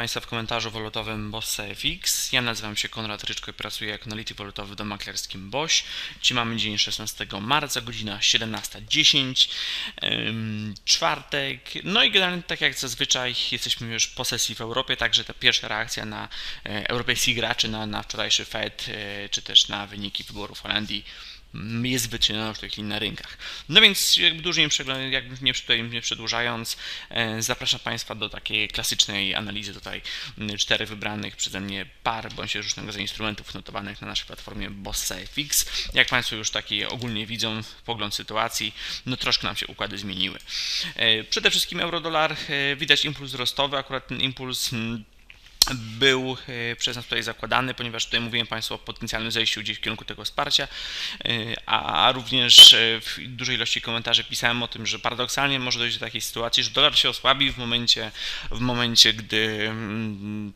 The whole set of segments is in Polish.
Państwa w komentarzu walutowym Bossa FX. Ja nazywam się Konrad Ryczko i pracuję jako analityk walutowy w maklerskim BOŚ. Dziś mamy dzień 16 marca, godzina 17.10, ym, czwartek. No i generalnie tak jak zazwyczaj jesteśmy już po sesji w Europie, także ta pierwsza reakcja na e, europejskich graczy, na, na wczorajszy Fed, e, czy też na wyniki wyborów Holandii jest wyczyniona w tej chwili na rynkach. No więc jakby dłużej nie, jakby nie, tutaj nie przedłużając, e, zapraszam Państwa do takiej klasycznej analizy tutaj mm, czterech wybranych przeze mnie par bądź różnego rodzaju instrumentów notowanych na naszej platformie Bossa FX. Jak Państwo już taki ogólnie widzą pogląd sytuacji, no troszkę nam się układy zmieniły. E, Przede wszystkim euro-dolar e, widać impuls wzrostowy, akurat ten impuls mm, był e, przez nas tutaj zakładany, ponieważ tutaj mówiłem Państwu o potencjalnym zejściu gdzieś w kierunku tego wsparcia, e, a również e, w dużej ilości komentarzy pisałem o tym, że paradoksalnie może dojść do takiej sytuacji, że dolar się osłabi w momencie, w momencie gdy mm,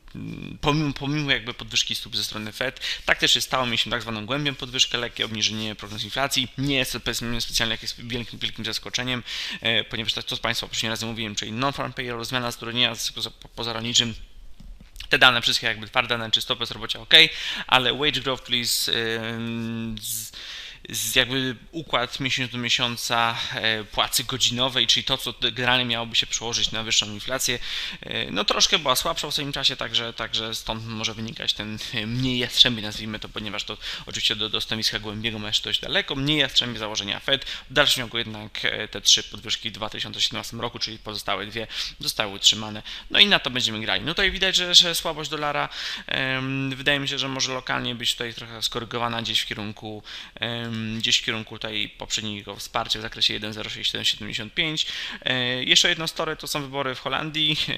pomimo, pomimo jakby podwyżki stóp ze strony Fed, tak też się stało, mieliśmy tak zwaną głębią podwyżkę, lekkie obniżenie prognoz inflacji, nie jest to powiedzmy specjalnie jakimś wielkim, wielkim zaskoczeniem, ponieważ to z Państwa poprzednim razem mówiłem, czyli non-farm payroll, zmiana zatrudnienia z poza- pozarolniczym, te dane wszystkie jakby twarde dane, czy stopy bezrobocia ok, ale wage growth, czyli z, z jakby układ miesiąc do miesiąca e, płacy godzinowej, czyli to, co generalnie miałoby się przełożyć na wyższą inflację, e, no troszkę była słabsza w ostatnim czasie, także, także stąd może wynikać ten e, mniej jastrzębie, nazwijmy to, ponieważ to oczywiście do, do stanowiska głębiego ma jeszcze dość daleko, mniej jastrzębie założenia Fed, w dalszym ciągu jednak te trzy podwyżki w 2017 roku, czyli pozostałe dwie, zostały utrzymane, no i na to będziemy grali. No tutaj widać, że, że słabość dolara, wydaje mi się, że może lokalnie być tutaj trochę skorygowana gdzieś w kierunku gdzieś w kierunku poprzedniego wsparcia w zakresie 1.0675. E, Jeszcze jedno story to są wybory w Holandii. E,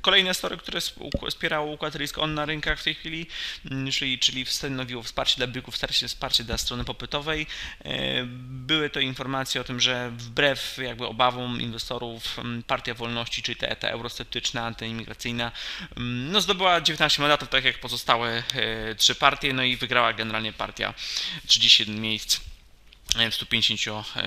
Kolejne story, które sp- wspierało układ risk on na rynkach w tej chwili, mm, czyli, czyli stanowiło wsparcie dla byków, wsparcie, wsparcie dla strony popytowej. E, Były to informacje o tym, że wbrew jakby obawom inwestorów Partia Wolności, czyli ta, ta eurosceptyczna, antyimigracyjna, no zdobyła 19 mandatów, tak jak pozostałe trzy partie, no i wygrała generalnie partia 31 miejsc e, w 150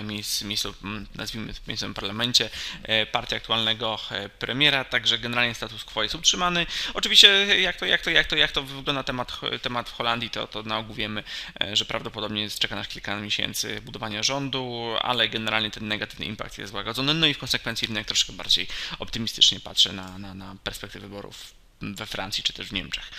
miejsc, miejsc m, nazwijmy w miejscowym parlamencie e, partii aktualnego e, premiera, także generalnie status quo jest utrzymany. Oczywiście jak to, jak to, jak to, jak to wygląda temat, temat w Holandii, to, to na ogół wiemy, e, że prawdopodobnie czeka nas kilka miesięcy budowania rządu, ale generalnie ten negatywny impact jest złagodzony, no i w konsekwencji rynek troszkę bardziej optymistycznie patrzy na, na, na perspektywy wyborów we Francji czy też w Niemczech.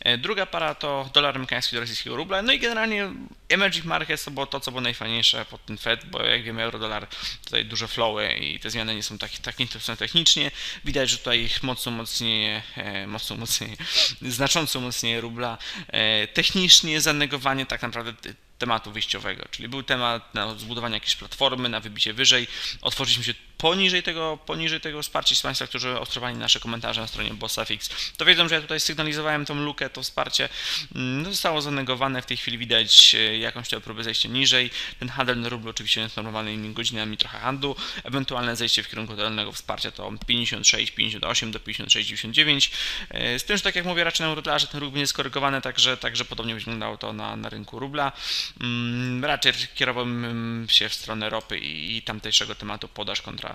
E, Druga para to dolar amerykański do rosyjskiego rubla. No i generalnie emerging markets to było to, co było najfajniejsze pod ten Fed, bo jak wiemy euro dolar tutaj duże flowy i te zmiany nie są tak, tak intensywne technicznie. Widać, że tutaj mocno umocnienie, e, mocno umocnienie, znacząco umocnienie rubla. E, Technicznie zanegowanie tak naprawdę tematu wyjściowego, czyli był temat na zbudowanie jakiejś platformy, na wybicie wyżej, otworzyliśmy się poniżej tego, poniżej tego wsparcia z Państwa, którzy obserwowali nasze komentarze na stronie BossFX, to wiedzą, że ja tutaj sygnalizowałem tą lukę, to wsparcie mm, no, zostało zanegowane, w tej chwili widać e, jakąś tam próbę zejścia niżej, ten handel na rublu oczywiście jest normalnymi godzinami trochę handlu, ewentualne zejście w kierunku dolnego wsparcia to 56, 58 do 56, 99, E, z tym, że tak jak mówię, raczej na eurodolarze ten ruch będzie skorygowany, także, także podobnie wyglądało to na, na rynku rubla. Mm, Raczej kierowałbym się w stronę ropy i, i tamtejszego tematu podaż kontra,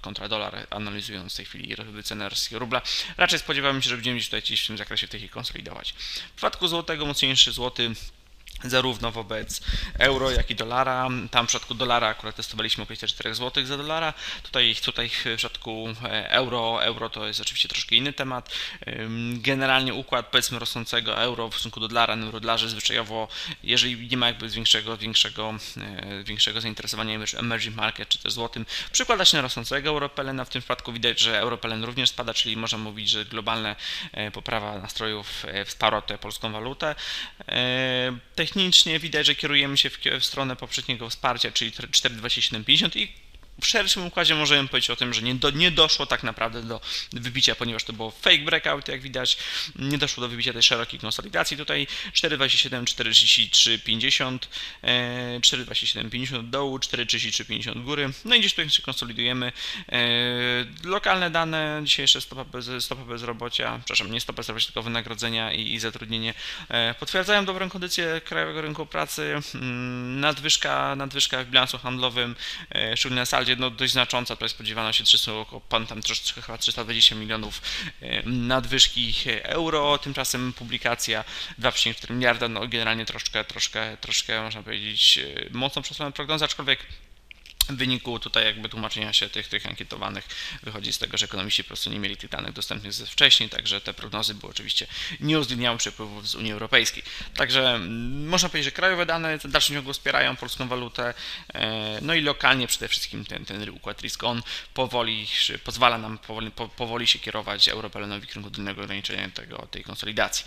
kontra dolar, analizując w tej chwili cenę rosyjskiego rubla. Raczej spodziewałem się, że będziemy się tutaj gdzieś w tym zakresie w tej chwili konsolidować. W przypadku złotego mocniejszy złoty zarówno wobec euro, jak i dolara. Tam w przypadku dolara akurat testowaliśmy okolice 4 zł za dolara. Tutaj, tutaj w przypadku e, euro, euro to jest oczywiście troszkę inny temat. Generalnie układ powiedzmy rosnącego euro w stosunku do dolara na eurodolarze zwyczajowo, jeżeli nie ma jakby większego, większego, e, większego zainteresowania emerging market czy też złotym, przykłada się na rosnącego europelena. W tym przypadku widać, że europelen również spada, czyli można mówić, że globalna e, poprawa nastrojów wsparła tę polską walutę. E, Technicznie widać, że kierujemy się w, w stronę poprzedniego wsparcia, czyli 4,2750 i w szerszym układzie możemy powiedzieć o tym, że nie, do, nie doszło tak naprawdę do wybicia, ponieważ to było fake breakout, jak widać. Nie doszło do wybicia tej szerokiej konsolidacji. Tutaj 4,27, 4,33, 50, e, 4,27, 50 od dołu, 4,33, 50 od góry. No i gdzieś tutaj się konsolidujemy. E, Lokalne dane, dzisiejsze stopa, bez, stopa bezrobocia, przepraszam, nie stopa bezrobocia, tylko wynagrodzenia i, i zatrudnienie e, potwierdzają dobrą kondycję krajowego rynku pracy. Mm, Nadwyżka, nadwyżka w bilansu handlowym, e, szczególnie na saldzie no, dość znacząca, tutaj spodziewano się 300, około, pan tam troszeczkę chyba 320 milionów e, nadwyżki euro, tymczasem publikacja 2,4 miliarda, no generalnie troszkę, troszkę, troszkę można powiedzieć e, mocno przesłana prognoza, aczkolwiek w wyniku tutaj jakby tłumaczenia się tych, tych ankietowanych wychodzi z tego, że ekonomiści po prostu nie mieli tych danych dostępnych ze wcześniej, także te prognozy były oczywiście nie uwzględniały przepływów z Unii Europejskiej. Także mm, można powiedzieć, że krajowe dane w dalszym ciągu wspierają polską walutę, e, no i lokalnie przede wszystkim ten, ten układ risk-on powoli pozwala nam powoli, po, powoli się kierować europelenowi w kierunku dolnego ograniczenia tego, tej konsolidacji.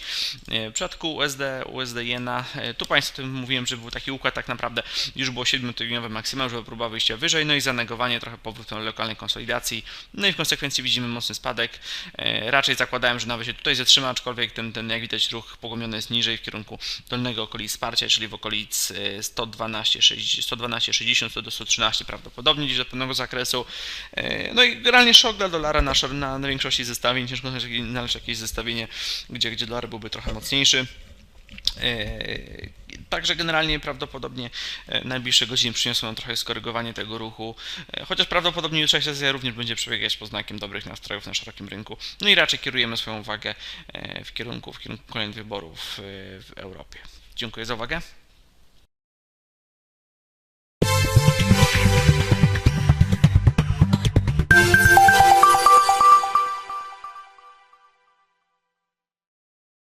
E, W przypadku USD, USD Jena, e, tu Państwu mówiłem, że był taki układ tak naprawdę, już było 7-tygodniowe maksimum, żeby próba wyjścia wyżej, no i zanegowanie trochę powrotu do lokalnej konsolidacji, no i w konsekwencji widzimy mocny spadek. E, Raczej zakładałem, że nawet się tutaj zatrzyma, aczkolwiek ten, ten jak widać ruch pogłębiony jest niżej w kierunku dolnego okolic wsparcia, czyli w okolic e, 112, 60, 112 60 do 113 prawdopodobnie gdzieś do pewnego zakresu. E, No i generalnie szok dla dolara na, na, na większości zestawień, ciężko znaleźć jakieś zestawienie, gdzie, gdzie dolar byłby trochę mocniejszy. Także generalnie prawdopodobnie e, najbliższe godziny przyniosą nam trochę skorygowanie tego ruchu, e, chociaż prawdopodobnie jutrzejsza sesja również będzie przebiegać pod znakiem dobrych nastrojów na szerokim rynku. No i raczej kierujemy swoją uwagę e, w kierunku, w kierunku kolejnych wyborów w Europie. Dziękuję za uwagę.